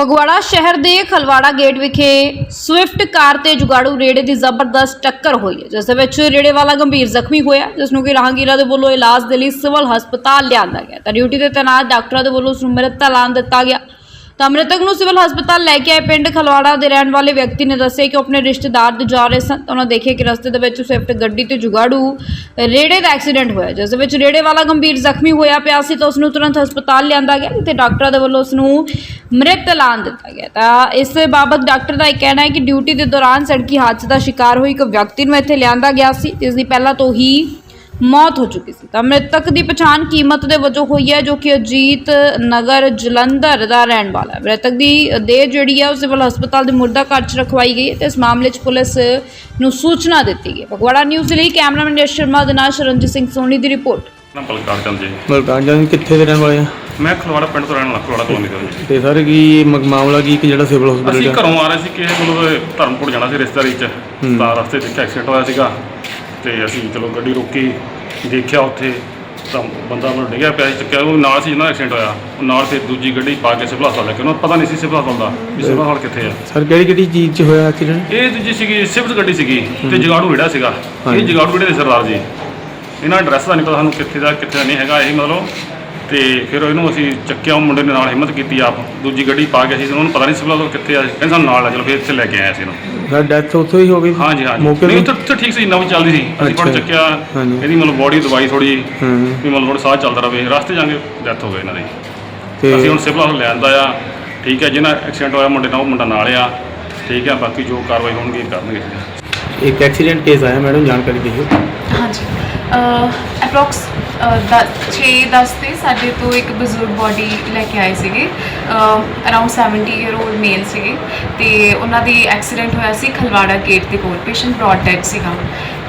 ਫਗਵਾੜਾ ਸ਼ਹਿਰ ਦੇ ਖਲਵਾੜਾ ਗੇਟ ਵਿਖੇ ਸਵਿਫਟ ਕਾਰ ਤੇ ਜੁਗਾੜੂ ਰੇੜੇ ਦੀ ਜ਼ਬਰਦਸਤ ਟੱਕਰ ਹੋਈ ਹੈ, ਜਿਸ ਦੇ ਵਿੱਚ ਰੇੜੇ ਵਾਲਾ ਗੰਭੀਰ ਜ਼ਖਮੀ ਹੋਇਆ, ਜਿਸ ਨੂੰ ਕਿ ਰਾਹਗੀਰਾਂ ਦੇ ਵੱਲੋਂ ਇਲਾਜ ਦੇ ਲਈ ਸਿਵਲ ਹਸਪਤਾਲ ਲਿਆਂਦਾ ਗਿਆ। ਤਾਂ ਡਿਊਟੀ ਤੇ ਤੈਨਾਤ ਡਾਕਟਰਾਂ ਦੇ ਵੱਲੋਂ ਉਸ ਨੂੰ ਮ੍ਰਿਤ ਐਲਾਨ ਦਿੱਤਾ ਗਿਆ। ਤਾਂ ਮ੍ਰਿਤਕ ਨੂੰ ਸਿਵਲ ਹਸਪਤਾਲ ਲੈ ਕੇ ਆਏ ਪਿੰਡ ਖਲਵਾੜਾ ਦੇ ਰਹਿਣ ਵਾਲੇ ਵਿਅਕਤੀ ਨੇ ਦੱਸਿਆ ਕਿ ਉਹ ਆਪਣੇ ਰਿਸ਼ਤੇਦਾਰ ਦੇ ਜਾ ਰਹੇ ਸਨ। ਤਾਂ ਉਹਨਾਂ ਦੇਖਿਆ ਕਿ ਰਸਤੇ ਦੇ ਵਿੱਚ ਸਵਿਫਟ ਗੱਡੀ ਤੇ ਜੁਗਾੜੂ, ਰੇੜੇ ਦਾ ਐਕਸੀਡੈਂਟ ਹੋਇਆ, ਜਿਸ ਦੇ ਵਿੱਚ ਰੇੜੇ ਵਾਲਾ ਗੰਭੀਰ ਜ਼ਖਮੀ ਹੋਇਆ ਪਿਆ ਸੀ ਤਾਂ ਉਸ ਨੂੰ ਤੁਰੰਤ ਹਸਪਤਾਲ ਲਿਆਂਦਾ ਗਿਆ ਤੇ ਡਾਕਟਰਾਂ ਦੇ ਵੱਲੋਂ ਉਸ ਨੂੰ ਮ੍ਰਿਤ ਐਲਾਨ ਦਿੱਤਾ ਗਿਆ। ਤਾਂ ਇਸ ਬਾਬਤ ਡਾਕਟਰ ਦਾ ਇਹ ਕਹਿਣਾ ਹੈ ਕਿ ਡਿਊਟੀ ਦੇ ਦੌਰਾਨ ਸੜਕੀ ਹਾਦਸੇ ਦਾ ਸ਼ਿਕਾਰ ਹੋਈ ਇੱਕ ਵਿਅਕਤੀ ਨੂੰ ਇੱਥੇ ਲਿਆਂਦਾ ਗਿਆ ਸੀ ਜਿਸ ਦੀ ਪਹਿਲਾਂ ਤੋਂ ਹੀ ਮੌਤ ਹੋ ਚੁੱਕੀ ਸੀ। ਤਾਂ ਮ੍ਰਿਤਕ ਦੀ ਪਛਾਣ ਕੀਮਤ ਦੇ ਵਜੋਂ ਹੋਈ ਹੈ ਜੋ ਕਿ ਅਜੀਤ ਨਗਰ ਜਲੰਧਰ ਦਾ ਰਹਿਣ ਵਾਲਾ ਹੈ। ਮ੍ਰਿਤਕ ਦੀ ਦੇਹ ਜਿਹੜੀ ਹੈ ਉਹ ਸਿਵਲ ਹਸਪਤਾਲ ਦੇ ਮੁਰਦਾ ਘਰ 'ਚ ਰਖਵਾਈ ਗਈ ਹੈ ਤੇ ਇਸ ਮਾਮਲੇ 'ਚ ਪੁਲਿਸ ਨੂੰ ਸੂਚਨਾ ਦਿੱਤੀ ਗਈ ਫਗਵਾੜਾ ਨਿਊਜ਼ ਦੇ ਲਈ ਕੈਮਰਾਮੈਨ ਯਸ਼ ਸ਼ਰਮਾ ਦੇ ਨਾਲ ਸ਼ਰਨਜੀਤ ਸਿੰਘ ਸੋਨੀ ਦੀ ਰਿਪੋਰਟ। ਨਾ ਬਲਕਾਰ ਚੰਦ ਜੀ। ਮਲਕਾਨ ਜੀ ਕਿੱਥੇ ਦੇ ਰਹਿਣ ਵਾਲੇ ਆ? ਮੈਂ ਖਲਵਾੜਾ ਪਿੰਡ ਤੋਂ ਰਹਿਣ ਵਾਲਾ ਖਲਵਾੜਾ ਕਲੋਨੀ ਤੋਂ ਜੀ ਤੇ ਸਰ ਕੀ ਮ- ਮਾਮਲਾ ਕੀ ਕਿ ਜਿਹੜਾ ਸਿਵਲ ਅਸੀਂ ਹਸਪੀਟਲ ਘਰੋਂ ਆ ਰਹੇ ਸੀ ਕਿ ਮਤਲਬ ਧਰਮਪੁਰ ਜਾਣਾ ਸੀ ਰਿਸ਼ਤੇਦਾਰੀ ਚ। ਤਾਂ ਰਸਤੇ 'ਚ ਇੱਕ ਐਕਸੀਡੈਂਟ ਹੋਇਆ ਸੀਗਾ। ਤੇ ਅਸੀਂ ਚਲੋ ਗੱਡੀ ਰੋਕੀ ਦੇਖਿਆ ਉੱਥੇ ਤਾਂ ਬੰਦਾ ਮਰ ਡਿੱਗਿਆ ਪਿਆ ਸੀ ਚੱਕਿਆ ਉਹ ਨਾਲ ਸੀ ਜਿਹਨਾਂ ਦਾ ਐਕਸੀਡੈਂਟ ਹੋਇਆ। ਉਹ ਨਾਲ ਫਿਰ ਦੂਜੀ ਗੱਡੀ ਪਾ ਕੇ ਸਿਵਲ ਹਸਪਤਾਲ ਲੈ ਕੇ ਉਹਨੂੰ ਪਤਾ ਨਹੀਂ ਸੀ ਸਿਵਲ ਹਸਪਤਾਲ ਦਾ ਵੀ ਸਿਵਲ ਹਸਪਤਾਲ ਕਿੱਥੇ ਆ। ਸਰ ਕਿਹੜੀ ਕਿਹੜੀ ਚੀਜ਼ 'ਚ ਹੋਇਆ ਐਕਸੀਡੈਂਟ ਇਹ ਦੂਜੀ ਸੀਗੀ ਸਿਫਟ ਗੱਡੀ ਸੀਗੀ ਤੇ ਜਗਾੜੂ ਰੇੜਾ ਸੀਗਾ। ਇਹ। ਜਗਾੜੂ ਰੇੜੇ ਦੇ ਸਰਦਾਰ ਜੀ। ਇਹਨਾਂ ਐਡਰੈਸ ਦਾ ਨਹੀਂ ਪਤਾ ਸਾਨੂੰ ਕਿੱਥੇ ਦਾ ਕਿੱਥੇ ਦਾ ਨਹੀਂ ਹੈਗਾ। ਇਹ ਮਤਲਬ ਤੇ ਫਿਰ ਇਹਨੂੰ ਅਸੀਂ ਚੱਕਿਆ ਉਹ ਮੁੰਡੇ ਨੇ ਨਾਲ ਹਿੰਮਤ ਕੀਤੀ ਆਪ। ਦੂਜੀ ਗੱਡੀ ਪਾ ਕੇ ਅਸੀਂ ਉਹਨੂੰ ਪਤਾ ਨਹੀਂ ਸੀ ਉਹ ਕਿੱਥੇ ਆ। ਕਹਿੰਦੇ ਸਾਨੂੰ ਨਾਲ ਆ ਚਲੋ ਫਿਰ ਇੱਥੇ ਲੈ ਕੇ ਆਏ ਅਸੀਂ ਇਹਨੂੰ। ਸਰ ਡੈਥ ਉੱਥੋਂ ਹੀ ਹੋ ਗਈ? ਹਾਂਜੀ ਹਾਂਜੀ। ਮੌਕੇ ਨਹੀਂ ਤੇ? ਠੀਕ ਸੀ ਨਵੀਂ ਚੱਲਦੀ ਸੀ। ਅਸੀਂ। ਕੋਲ ਚੱਕਿਆ। ਇਹਦੀ ਮਤਲਬ ਬੋਡੀ ਦਵਾਈ ਥੋੜੀ ਵੀ ਮਤਲਬ ਥੋੜਾ ਸਾਹ ਚੱਲਦਾ ਰਵੇ ਰਸਤੇ ਜਾਂਗੇ ਡੈਥ ਹੋ ਗਈ ਇਹਨਾਂ ਦੀ। ਤੇ ਅਸੀਂ ਹੁਣ ਸਿਵਲ ਹਸਪਤਾਲ ਲੈ ਆਂਦਾ ਆ। ਠੀਕ ਹੈ ਜਿਹਨਾਂ ਐਕਸੀਡੈਂਟ ਹੋਇਆ ਮੁੰਡੇ ਨਾਲ ਉਹ ਮੁੰਡਾ ਨਾਲ ਆ। ਠੀਕ ਹੈ ਬਾਕੀ ਜੋ ਕਾਰਵਾਈ ਹੋਣਗੀ ਕਰਨਗੇ ਇੱਕ ਐਕਸੀਡੈਂਟ ਕੇਸ ਆਇਆ ਮੈਡਮ ਜਾਣਕਾਰੀ ਦਿਓ। ਹਾਂਜੀ। ਅਪਰੋਕਸ 6-10 ਤੇ ਸਾਡੇ ਤੋਂ ਇੱਕ ਬਜ਼ੁਰਗ ਬਾਡੀ ਲੈ ਕੇ ਆਏ ਸੀਗੇ ਅਰਾਊਂਡ 70 ਈਅਰ 올ਡ ਮੇਲ ਸੀਗੇ ਤੇ ਉਹਨਾਂ ਦੀ ਐਕਸੀਡੈਂਟ ਹੋਇਆ ਸੀ ਖਲਵਾੜਾ ਗੇਟ ਦੇ ਕੋਲ ਪੇਸ਼ੈਂਟ ਬ੍ਰੌਡ ਡੈਡ ਸੀਗਾ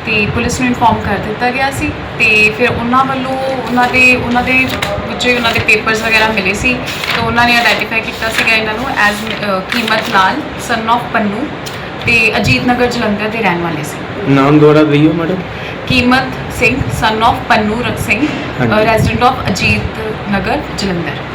ਤੇ ਪੁਲਿਸ ਨੂੰ ਇਨਫੋਰਮ ਕਰ ਦਿੱਤਾ ਗਿਆ ਸੀ ਤੇ ਫਿਰ ਉਹਨਾਂ ਵੱਲੋਂ ਉਹਨਾਂ ਦੇ ਉਹਨਾਂ ਦੇ ਵਿੱਚ ਉਹਨਾਂ ਦੇ ਪੇਪਰਸ ਵਗੈਰਾ ਮਿਲੇ ਸੀ ਤਾਂ ਉਹਨਾਂ ਨੇ ਆਇਡੈਂਟੀਫਾਈ ਕੀਤਾ ਸੀਗਾ ਇਹਨਾਂ ਨੂੰ ਐਜ਼ ਕੀਮਤ ਲਾਲ ਸਨ of ਪੰਨੂ ਤੇ ਅਜੀਤ ਨਗਰ ਜਲੰਧਰ ਦੇ ਰਹਿਣ ਵਾਲੇ ਸੀ। ਨਾਮ ਦੁਬਾਰਾ ਦਈਓ ਮੈਡਮ। ਕੀਮਤ ਸਿੰਘ ਸਨ of ਪੰਨੂ ਰਕ ਸਿੰਘ ਹਾਂਜੀ। Resident of Ajit Nagar Jalandhar